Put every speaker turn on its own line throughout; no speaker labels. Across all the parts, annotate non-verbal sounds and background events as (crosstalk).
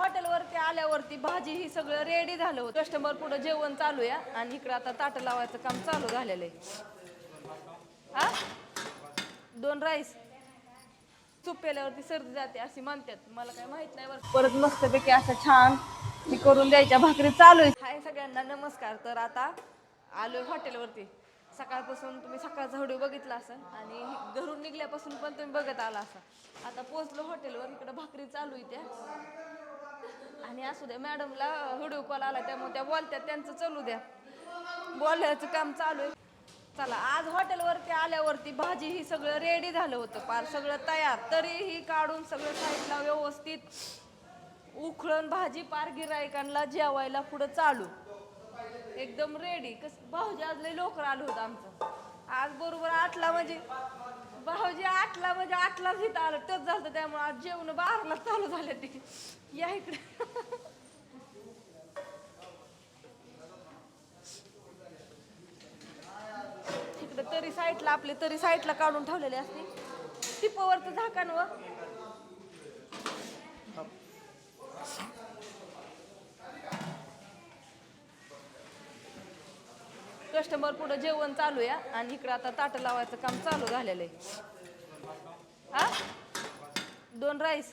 हॉटेलवरती आल्यावरती भाजी ही सगळं रेडी झालं होतं. कस्टमर पुढे जेवण चालू आहे आणि इकडं आता ताटं लावायचं काम चालू झालेलं आहे. हा? दोन राईस चूप प्याल्यावरती सर्दी जाते अशी म्हणतात. मला काय माहीत नाही बरं. परत मस्तपैकी असं छान मी करून द्यायच्या भाकरी चालू आहे. हाय सगळ्यांना नमस्कार. तर आता आलोय हॉटेलवरती. सकाळपासून तुम्ही सकाळचा व्हिडिओ बघितला असेल आणि घरून निघल्यापासून पण तुम्ही बघत आला असाल. आता पोहोचलो हॉटेलवर. इकडं भाकरी चालू आहे त्या. आणि असू द्या मॅडमला व्हिडिओ कॉल आला त्यामुळे त्या बोलत्या त्यांचं चालू द्या. बोलायचं काम चालू आहे. चला आज हॉटेलवरती आल्यावरती भाजी ही सगळं रेडी झालं होतं. पार सगळं तयार. तरीही काढून सगळं साईडला व्यवस्थित उखळून भाजी पार गिरायकांना जेवायला पुढं चालू. एकदम रेडी कस भाऊजी आज लय लवकर आलं होतं आमचं. आज बरोबर आठला म्हणजे भाऊजी आठला म्हणजे आठलाच इथं आलं. टच झालं त्यामुळे आज जेवण बाराला चालू झाले ते. या इकडे इकडे तरी साईडला आपले तरी साईडला काढून ठेवलेले असते. टिपवर तर व. कस्टमर पुढे जेवण चालू आहे आणि इकडं आता ताटं लावायचं काम चालू झालेलं आहे. हा? दोन राईस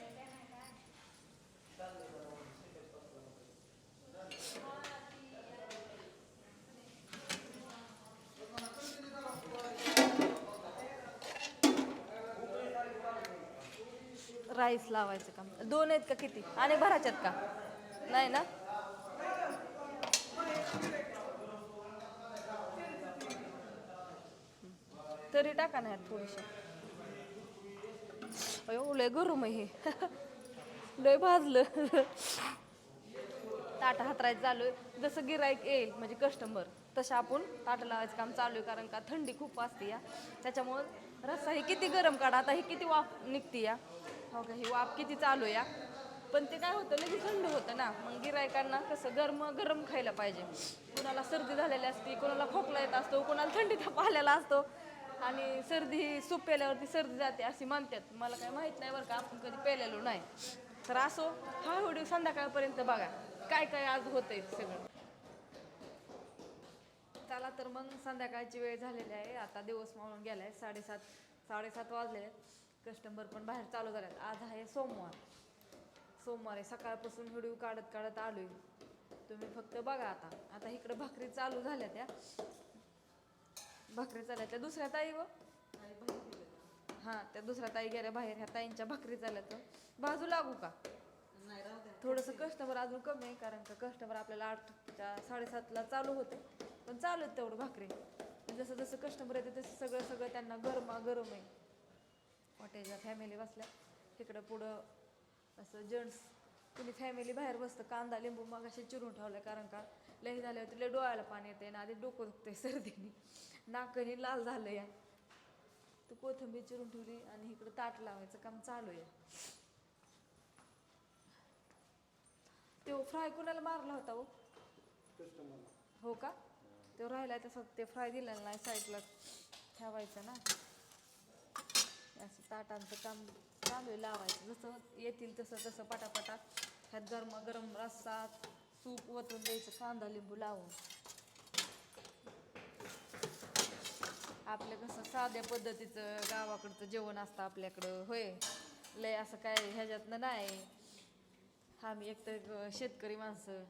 राईस लावायचं काम दोन आहेत का किती? आणि भराच्यात का? नाही ना? तरी टाका ना यात थोडीशी. अयो लय गरम आहे हे. (laughs) लय भाजलं. ताट हातरायचं चालू आहे. जसं गिराईक येईल म्हणजे कस्टमर तसं आपण ताट लावायचं काम चालू आहे. कारण का थंडी खूप असते या. त्याच्यामुळं रस्सा हे किती गरम काढा आता हे किती वाफ निघते या. हो का? हे वाफ किती चालू या? पण ते काय होतं लगेच थंड होतं ना. मग गिरायकांना कसं गरम गरम खायला पाहिजे. कोणाला सर्दी झालेली असते कोणाला खोकला येत असतो कुणाला थंडी ताप आलेला असतो. आणि सर्दी ही सूप प्याल्यावरती सर्दी जाते अशी म्हणतात मला काय माहीत नाही बरं का आपण कधी पेलेलो नाही. तर असो हा व्हिडिओ संध्याकाळपर्यंत बघा. काय काय आज होतंय सगळं. चला तर मग संध्याकाळची वेळ झालेली आहे. आता दिवस मावळून आहे साडेसात साडेसात वाजले आहेत. कस्टमर पण बाहेर चालू झालेत आज आहे सोमवार. सोमवार आहे. सकाळपासून व्हिडिओ काढत काढत आलोय. तुम्ही फक्त बघा आता. आता इकडे भाकरी चालू झाल्या त्या. भाकरी चालल्या त्या दुसऱ्या ताई व? हा त्या दुसऱ्या ताई गेल्या बाहेर. ह्या ताईंच्या भाकरी चालल्या तर बाजू लागू का? थोडंसं कस्टमर अजून कमी आहे कारण का कस्टमर आपल्याला आठच्या साडेसातला चालू होते. पण चालू आहेत तेवढं भाकरी. जसं जसं कस्टमर येते तसं सगळं सगळं त्यांना गरमा गरम आहे. हॉटेलच्या फॅमिली बसल्या. इकडं पुढं असं जेंट्स कुणी फॅमिली बाहेर बसतं कांदा लिंबू मग असे चिरून ठेवलं कारण का? लई झाल्यावर लय डोळ्याला पाणी येते ना आधी डोकं दुखते सर्दीने. नाकही लाल झालं या. तू कोथिंबीर चिरून ठेवली आणि इकडं ताट लावायचं काम चालू आहे. तो फ्राय कोणाला मारला होता हो? हो का? तो राहिला तसं ते फ्राय दिलेलं नाही साईडला ठेवायचं ना. असं ताटांचं काम चालू आहे लावायचं. जसं येतील तसं तसं पटापटा ह्यात गरम गरम रस्सा सूप ओतून द्यायचं कांदा लिंबू लावून. आपलं कसं साध्या पद्धतीचं गावाकडचं जेवण असतं आपल्याकडं. होय? लय असं काय ह्याच्यातनं नाही. आम्ही एक तर शेतकरी माणसं.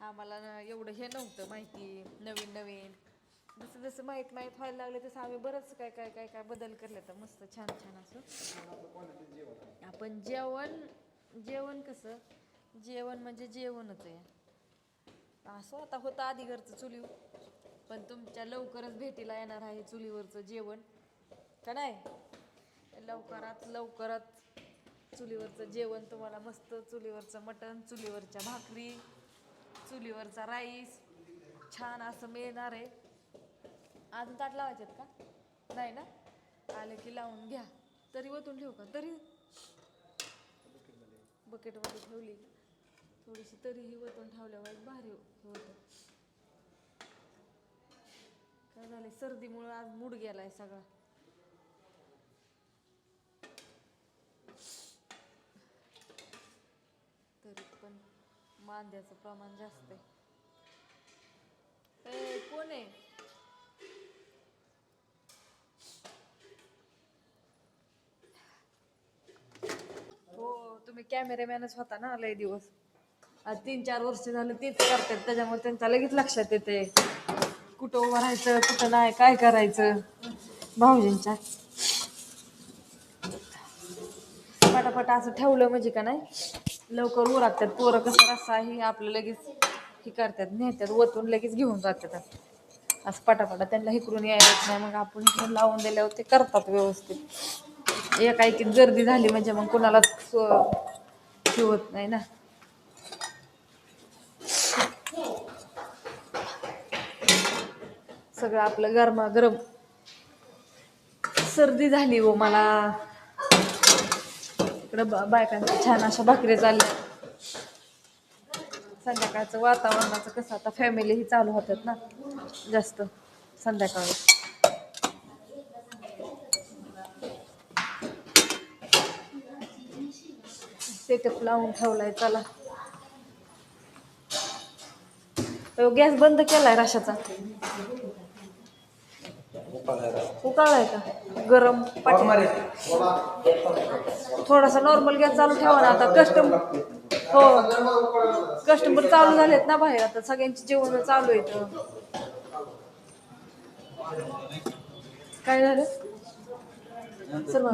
आम्हाला एवढं हे नव्हतं माहिती. नवीन नवीन. जसं जसं माहीत माहीत व्हायला लागलं तसं आम्ही बरंच काय काय काय काय बदल करले तर मस्त छान छान असं. आपण जेवण जेवण कसं? जेवण म्हणजे जेवणच आहे. असं आता होतं आधी घरचं चुलीव पण तुमच्या लवकरच भेटीला येणार आहे चुलीवरचं जेवण. का नाही? लवकरात लवकरात चुलीवरचं जेवण. तुम्हाला मस्त चुलीवरचं मटण चुलीवरच्या भाकरी चुलीवरचा राईस. छान असं मिळणार आहे. अजून ताट लावायचे का? नाही ना? आले की लावून घ्या. तरी वतून ठेवू का? तरी. बकेटमध्ये ठेवली. थोडीशी तरीही वतून ठेवल्यावर भारी होतं. काय झालंय? सर्दीमुळं आज मूड गेलाय सगळा. तरी मांद्याचं प्रमाण जास्त आहे. कोण आहे? मी कॅमेरामॅनच होता ना लय दिवस. आज तीन चार वर्ष झालं तेच करतात त्याच्यामुळे त्यांच्या लगेच लक्षात येते कुठं उभं राहायचं कुठं नाही काय करायचं? भाऊजींच्या. पटापट असं ठेवलं म्हणजे का नाही लवकर उरातात पोरं कसं रस्सा ही आपलं लगेच हे करतात नेतात वतून लगेच घेऊन जातात. असं पटापटा त्यांना हिकडून यायलाच नाही मग आपण लावून दिल्यावर ते करतात व्यवस्थित. एका एकीत गर्दी झाली म्हणजे मग कुणालाच होत नाही ना. सगळं आपलं गरमागरम. सर्दी झाली हो मला. इकडं बायकांच्या छान अशा भाकरी चालल्या संध्याकाळचं वातावरणाचं कसं आता फॅमिली ही चालू होतात ना जास्त संध्याकाळी. सेटअप लावून ठेवलाय चला. गॅस बंद केलाय रशाचा. उकाळलाय का? गरम थोडासा नॉर्मल गॅस चालू ठेवा ना आता. कस्टमर हो. कस्टमर चालू झालेत ना बाहेर. आता सगळ्यांची जेवण चालू आहेत. काय झालं? चल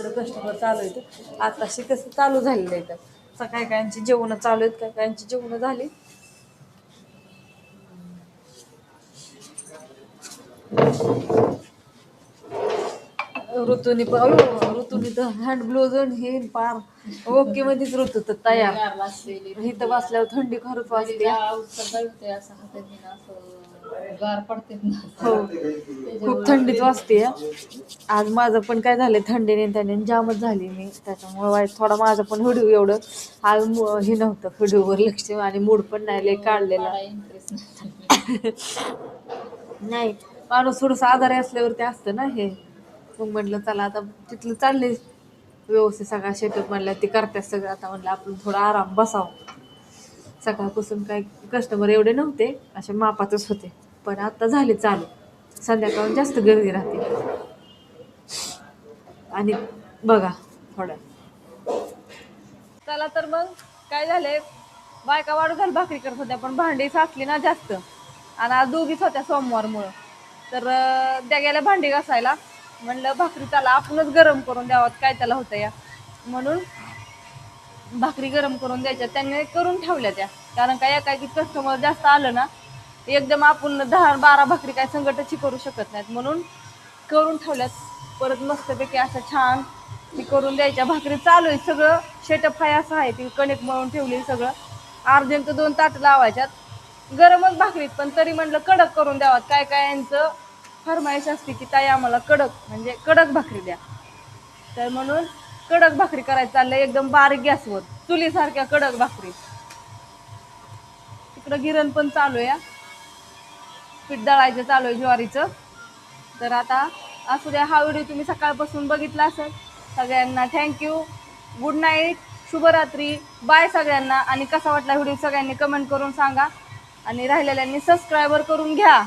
इकडं कस्टमर चालू आहेत आताशी कसं चालू झालेलं आहे सकाळी कायांची जेवण चालू आहेत काय कायांची जेवण झाली? ऋतूनी पण ऋतूनी तर हँड ब्लाउज हे पार. ओके मध्येच ऋतू तर तयार. इथं बसल्यावर थंडी खरंच हो. खूप थंडीत वाजते. आज माझं पण काय झालं थंडीने त्याने जामच झाली मी. त्याच्यामुळे थोडा माझं पण व्हिडिओ एवढं. आज मु- हे नव्हतं व्हिडिओवर लक्ष आणि मूड पण नाही लय काढलेला. (laughs) नाही. माणूस थोडंसं आजारी असल्यावर ते असतं ना हे. मग म्हटलं चला आता तिथलं चालले व्यवस्थित सगळा शेटअप म्हणलं ते करतात सगळं. आता म्हणलं आपण थोडा आराम बसावं. सकाळपासून काय कस्टमर एवढे नव्हते असे मापातच होते. पण आता झाले चालू. संध्याकाळ जास्त गर्दी राहते. आणि बघा थोडं. चला तर मग काय झाले बायका वाढू झाली भाकरी करत होत्या पण भांडी साचली ना जास्त. आणि आज दोघीच होत्या सोमवारमुळं. तर त्या गेल्या भांडी घासायला. म्हणलं भाकरी त्याला आपणच गरम करून द्यावात काय त्याला होतं या. म्हणून भाकरी गरम करून द्यायच्या त्यांनी करून ठेवल्या त्या. कारण काय एकाकी कस्टमर जास्त आलं ना एकदम आपण दहा बारा भाकरी काय संकटची करू शकत नाहीत. म्हणून करून ठेवल्यात. परत मस्तपैकी असं छान ती करून द्यायच्या. भाकरी चालू आहे. सगळं शेटअप हाय असं आहे. ती कणिक मळून ठेवली सगळं. अर्जंट दोन ताट लावायच्यात. गरमच भाकरीत पण तरी म्हणलं कडक करून द्यावात. काय काय यांचं फरमाईश असते की ताई आम्हाला कडक म्हणजे कडक भाकरी द्या. तर म्हणून कडक भाकरी करायचं चाललंय. एकदम बारीक गॅसवर. चुलीसारख्या कडक भाकरी. तिकडं गिरण पण चालू आहे पीठ दळायचं चालू आहे ज्वारीचं. तर आता असू द्या हा व्हिडिओ तुम्ही सकाळपासून बघितला असेल. सगळ्यांना थँक्यू गुड नाईट शुभरात्री. बाय सगळ्यांना. आणि कसा वाटला व्हिडिओ सगळ्यांनी कमेंट करून सांगा. आणि राहिलेल्यांनी सबस्क्रायबर करून घ्या.